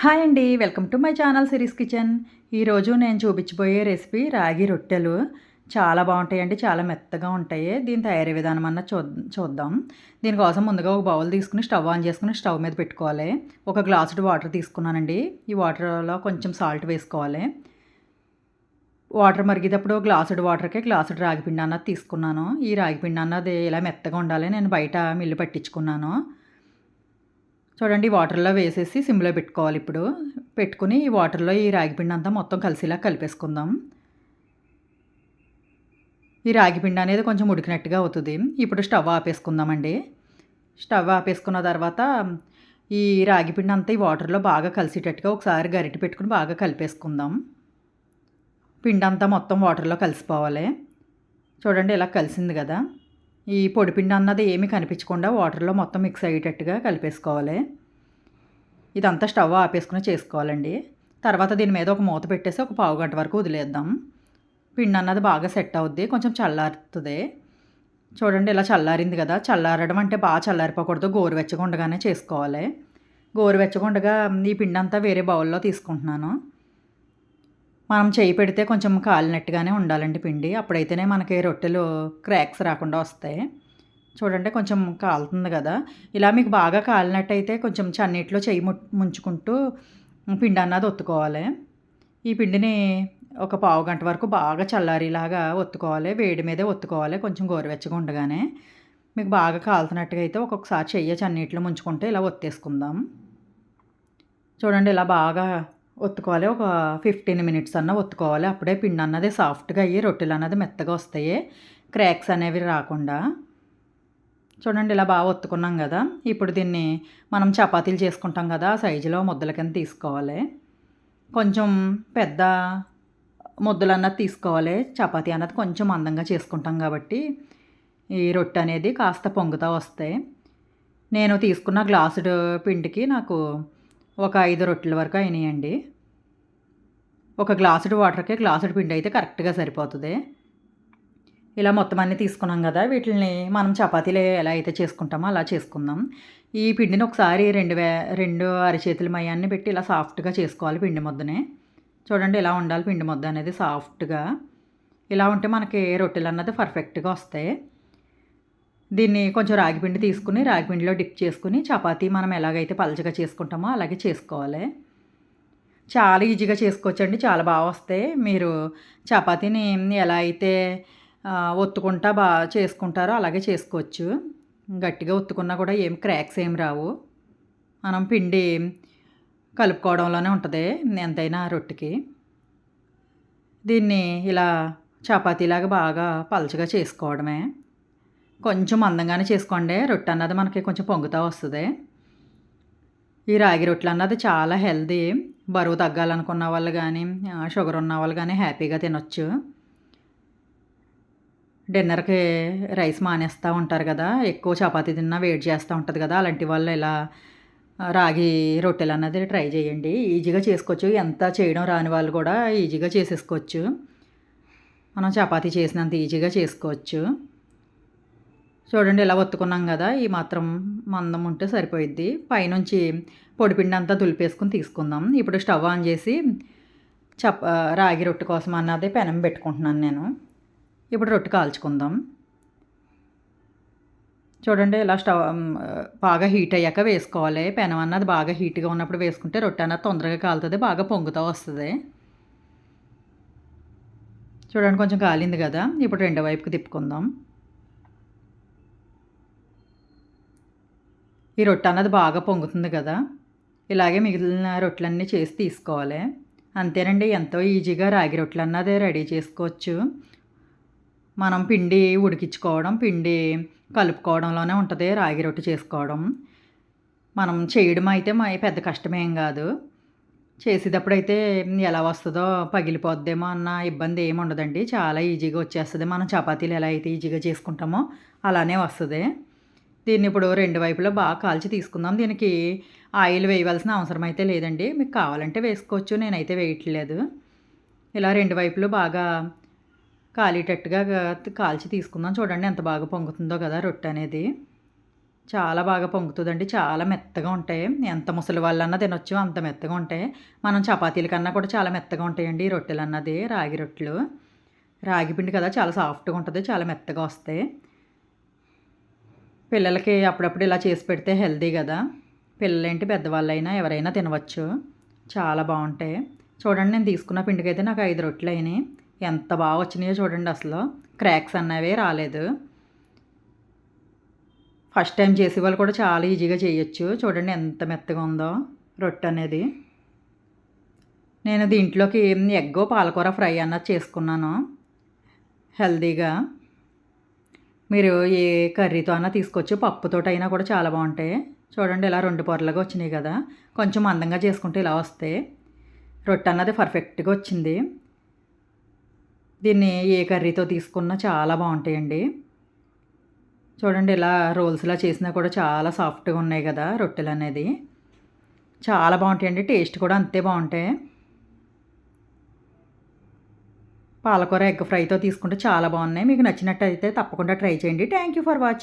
Hi అండి welcome to my channel series kitchen. ఈరోజు నేను చూపించబోయే రెసిపీ రాగి రొట్టెలు. చాలా బాగుంటాయండి చాలా మెత్తగా ఉంటాయి. దీని తయారీ విధానం అన్న చూ చూద్దాం. దీనికోసం ముందుగా ఒక బౌల్ తీసుకుని స్టవ్ ఆన్ చేసుకుని స్టవ్ మీద పెట్టుకోవాలి. ఒక గ్లాసుడు వాటర్ తీసుకున్నానండి. ఈ వాటర్లో కొంచెం సాల్ట్ వేసుకోవాలి. వాటర్ మరిగేటప్పుడు గ్లాసుడు వాటర్కే గ్లాసుడు రాగిపిండి అన్నది తీసుకున్నాను. ఈ రాగిపిండి అన్నది ఇలా మెత్తగా ఉండాలి. నేను బయట మిల్లు పట్టించుకున్నాను. చూడండి వాటర్లో వేసేసి సిమ్లో పెట్టుకోవాలి ఇప్పుడు. పెట్టుకుని ఈ వాటర్లో ఈ రాగిపిండి అంతా మొత్తం కలిసిలా కలిపేసుకుందాం. ఈ రాగిపిండి అనేది కొంచెం ఉడికినట్టుగా అవుతుంది. ఇప్పుడు స్టవ్ ఆపేసుకుందామండి. స్టవ్ ఆపేసుకున్న తర్వాత ఈ రాగిపిండి అంతా ఈ వాటర్లో బాగా కలిసేటట్టుగా ఒకసారి గరిటె పెట్టుకుని బాగా కలిపేసుకుందాం. పిండి అంతా మొత్తం వాటర్లో కలిసిపోవాలి. చూడండి ఇలా కలిసింది కదా. ఈ పొడిపిండి అన్నది ఏమీ కనిపించకుండా వాటర్లో మొత్తం మిక్స్ అయ్యేటట్టుగా కలిపేసుకోవాలి. ఇదంతా స్టవ్ ఆపేసుకుని చేసుకోవాలండి. తర్వాత దీని మీద ఒక మూత పెట్టేసి ఒక పావు గంట వరకు వదిలేద్దాం. పిండి అన్నది బాగా సెట్ అవుద్ది కొంచెం చల్లారుతుంది. చూడండి ఇలా చల్లారింది కదా చల్లారడం అంటే బాగా చల్లారిపోకూడదు గోరువెచ్చగా ఉండగానే చేసుకోవాలి. గోరువెచ్చగా ఉండగా ఈ పిండి అంతా వేరే బౌల్లో తీసుకుంటున్నాను. మనం చేయి పెడితే కొంచెం కాలినట్టుగానే ఉండాలండి పిండి. అప్పుడైతేనే మనకి రొట్టెలు క్రాక్స్ రాకుండా వస్తాయి. చూడండి కొంచెం కాలుతుంది కదా. ఇలా మీకు బాగా కాలినట్టయితే కొంచెం చన్నీటిలో చెయ్యి ముంచుకుంటూ పిండి అన్నది ఒత్తుకోవాలి. ఈ పిండిని ఒక పావు గంట వరకు బాగా చల్లారిలాగా ఒత్తుకోవాలి. వేడి మీదే ఒత్తుకోవాలి. కొంచెం గోరువెచ్చగా ఉండగానే మీకు బాగా కాలుతున్నట్టుగా అయితే ఒక్కొక్కసారి చెయ్యి చన్నీటిలో ముంచుకుంటే ఇలా ఒత్తేసుకుందాం. చూడండి ఇలా బాగా ఒత్తుకోవాలి. ఒక ఫిఫ్టీన్ మినిట్స్ అన్న ఒత్తుకోవాలి. అప్పుడే పిండి అన్నది సాఫ్ట్గా అయ్యి రొట్టెలు అన్నది మెత్తగా వస్తాయి. క్రాక్స్ అనేవి రాకుండా. చూడండి ఇలా బాగా ఒత్తుకున్నాం కదా. ఇప్పుడు దీన్ని మనం చపాతీలు చేసుకుంటాం కదా సైజులో ముద్దల కింద తీసుకోవాలి. కొంచెం పెద్ద ముద్దలు అన్నది తీసుకోవాలి. చపాతీ అన్నది కొంచెం అందంగా చేసుకుంటాం కాబట్టి ఈ రొట్టె అనేది కాస్త పొంగుతూ వస్తాయి. నేను తీసుకున్న గ్లాసుడు పిండికి నాకు ఒక ఐదు రొట్టెల వరకు అయినాయండి. ఒక గ్లాసుడు వాటర్కి గ్లాసుడు పిండి అయితే కరెక్ట్గా సరిపోతుంది. ఇలా మొత్తం అన్నీ తీసుకున్నాం కదా వీటిని మనం చపాతీలు ఎలా అయితే చేసుకుంటామో అలా చేసుకుందాం. ఈ పిండిని ఒకసారి రెండు వే రెండు అరచేతుల మయాన్ని పెట్టి ఇలా సాఫ్ట్గా చేసుకోవాలి పిండి ముద్దనే. చూడండి ఇలా ఉండాలి పిండి ముద్ద అనేది సాఫ్ట్గా. ఇలా ఉంటే మనకి రొట్టెలు అన్నది పర్ఫెక్ట్గా వస్తాయి. దీన్ని కొంచెం రాగిపిండి తీసుకుని రాగిపిండిలో డిప్ చేసుకుని చపాతీ మనం ఎలాగైతే పలచగా చేసుకుంటామో అలాగే చేసుకోవాలి. చాలా ఈజీగా చేసుకోవచ్చండి చాలా బాగా వస్తాయి. మీరు చపాతీని ఎలా అయితే ఒత్తుకుంటా బాగా చేసుకుంటారో అలాగే చేసుకోవచ్చు. గట్టిగా ఒత్తుకున్నా కూడా ఏం క్రాక్స్ ఏం రావు. మనం పిండి కలుపుకోవడంలోనే ఉంటుంది ఎంతైనా రొట్టెకి. దీన్ని ఇలా చపాతీలాగా బాగా పలచగా చేసుకోవడమే. కొంచెం అందంగానే చేసుకోండి. రొట్టె అన్నది మనకి కొంచెం పొంగుతూ వస్తుంది. ఈ రాగి రొట్టెలు అన్నది చాలా హెల్దీ బరువు తగ్గాలనుకున్న వాళ్ళు కానీ షుగర్ ఉన్న వాళ్ళు కానీ హ్యాపీగా తినొచ్చు. డిన్నర్కి రైస్ మానేస్తూ ఉంటారు కదా. ఎక్కువ చపాతీ తిన్నా వేడి చేస్తూ ఉంటుంది కదా. అలాంటి వాళ్ళు ఇలా రాగి రొట్టెలు అన్నది ట్రై చేయండి. ఈజీగా చేసుకోవచ్చు. ఎంత చేయడం రాని వాళ్ళు కూడా ఈజీగా చేసేసుకోవచ్చు. మనం చపాతీ చేసినంత ఈజీగా చేసుకోవచ్చు. చూడండి ఇలా ఒత్తుకున్నాం కదా ఈ మాత్రం మందం ఉంటే సరిపోయిద్ది. పైనుంచి పొడిపిండి అంతా దులిపేసుకుని తీసుకుందాం. ఇప్పుడు స్టవ్ ఆన్ చేసి చప రాగి రొట్టె కోసం అన్నది పెనం పెట్టుకుంటున్నాను నేను. ఇప్పుడు రొట్టె కాల్చుకుందాం. చూడండి ఇలా స్టవ్ బాగా హీట్ అయ్యాక వేసుకోవాలి. పెనం అన్నది బాగా హీట్గా ఉన్నప్పుడు వేసుకుంటే రొట్టె అన్నది తొందరగా కాలుతుంది బాగా పొంగుతూ వస్తుంది. చూడండి కొంచెం కాలింది కదా ఇప్పుడు రెండో వైపుకి తిప్పుకుందాం. ఈ రొట్టె అన్నది బాగా పొంగుతుంది కదా. ఇలాగే మిగిలిన రొట్టెలన్నీ చేసి తీసుకోవాలి. అంతేనండి ఎంతో ఈజీగా రాగి రొట్టెలు అన్నది రెడీ చేసుకోవచ్చు. మనం పిండి ఉడికించుకోవడం పిండి కలుపుకోవడంలోనే ఉంటుంది రాగి రొట్టె చేసుకోవడం. మనం చేయడం అయితే మా పెద్ద కష్టమేం కాదు. చేసేటప్పుడైతే ఎలా వస్తుందో పగిలిపోద్దేమో అన్న ఇబ్బంది ఏమి ఉండదండి. చాలా ఈజీగా వచ్చేస్తుంది. మనం చపాతీలు ఎలా అయితే ఈజీగా చేసుకుంటామో అలానే వస్తుంది. దీన్ని ఇప్పుడు రెండు వైపులా బాగా కాల్చి తీసుకుందాం. దీనికి ఆయిల్ వేయవలసిన అవసరం అయితే లేదండి. మీకు కావాలంటే వేసుకోవచ్చు నేనైతే వేయట్లేదు. ఇలా రెండు వైపులు బాగా కాలేటట్టుగా కాల్చి తీసుకుందాం. చూడండి ఎంత బాగా పొంగుతుందో కదా రొట్టె అనేది. చాలా బాగా పొంగుతుందండి. చాలా మెత్తగా ఉంటాయి. ఎంత ముసలి వాళ్ళన్నా తినొచ్చు అంత మెత్తగా ఉంటాయి. మనం చపాతీల కన్నా కూడా చాలా మెత్తగా ఉంటాయండి ఈ రొట్టెలు అన్నది రాగి రొట్టెలు. రాగి పిండి కదా చాలా సాఫ్ట్గా ఉంటుంది చాలా మెత్తగా వస్తాయి. పిల్లలకి అప్పుడప్పుడు ఇలా చేసి పెడితే హెల్దీ కదా. పిల్లలేంటి పెద్దవాళ్ళైనా ఎవరైనా తినవచ్చు. చాలా బాగుంటాయి. చూడండి నేను తీసుకున్న పిండికి అయితే నాకు ఐదు రొట్టెలు అయినాయి. ఎంత బాగా వచ్చినాయో చూడండి అసలు. క్రాక్స్ అన్నవే రాలేదు. ఫస్ట్ టైం చేసే వాళ్ళు కూడా చాలా ఈజీగా చేయొచ్చు. చూడండి ఎంత మెత్తగా ఉందో రొట్టె అనేది. నేను దీంట్లోకి ఎగ్గో పాలకూర ఫ్రై అన్నది చేసుకున్నాను. హెల్తీగా. మీరు ఏ కర్రీతో అయినా తీసుకొచ్చి పప్పుతో అయినా కూడా చాలా బాగుంటాయి. చూడండి ఇలా రెండు పొరలుగా వచ్చినాయి కదా. కొంచెం అందంగా చేసుకుంటే ఇలా వస్తాయి రొట్టె అన్నది పర్ఫెక్ట్గా వచ్చింది. దీన్ని ఏ కర్రీతో తీసుకున్నా చాలా బాగుంటాయండి. చూడండి ఇలా రోల్స్లా చేసినా కూడా చాలా సాఫ్ట్గా ఉన్నాయి కదా రొట్టెలు అనేది. చాలా బాగుంటాయండి. టేస్ట్ కూడా అంతే బాగుంటాయి. పాలకూర ఎగ్ ఫ్రైతో తీసుకుంటే చాలా బాగున్నాయి. మీకు నచ్చినట్టు అయితే తప్పకుండా ట్రై చేయండి. Thank you for watching